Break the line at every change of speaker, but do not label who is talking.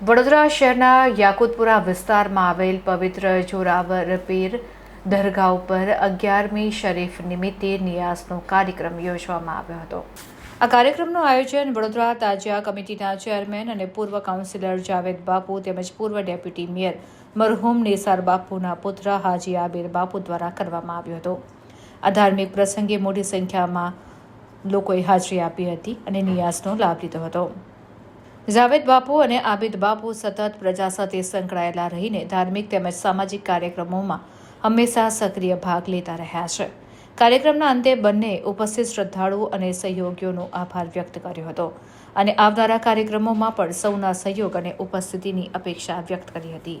વડોદરા શહેરના યાકુતપુરા વિસ્તારમાં આવેલ પવિત્ર જોરાવર પીર દરગાહ ઉપર અગિયારમી શરીફ નિમિત્તે નિયાસનો કાર્યક્રમ યોજવામાં આવ્યો હતો. આ કાર્યક્રમનું આયોજન વડોદરા તાજિયા કમિટીના ચેરમેન અને પૂર્વ કાઉન્સિલર જાવેદ બાપુ તેમજ પૂર્વ ડેપ્યુટી મેયર મરહુમ નિસાર બાપુના પુત્ર હાજી આબીર બાપુ દ્વારા કરવામાં આવ્યો હતો. આ ધાર્મિક પ્રસંગે મોટી સંખ્યામાં લોકોએ હાજરી આપી હતી અને નિયાસનો લાભ લીધો હતો. જાવેદ બાપુ અને આબિદ બાપુ સતત પ્રજા સાથે સંકળાયેલા રહીને ધાર્મિક તેમજ સામાજિક કાર્યક્રમોમાં હંમેશા સક્રિય ભાગ લેતા રહ્યા છે. કાર્યક્રમના અંતે બંને ઉપસ્થિત શ્રદ્ધાળુઓ અને સહયોગીઓનો આભાર વ્યક્ત કર્યો હતો અને આવનારા કાર્યક્રમોમાં પણ સૌના સહયોગ અને ઉપસ્થિતિની અપેક્ષા વ્યક્ત કરી હતી.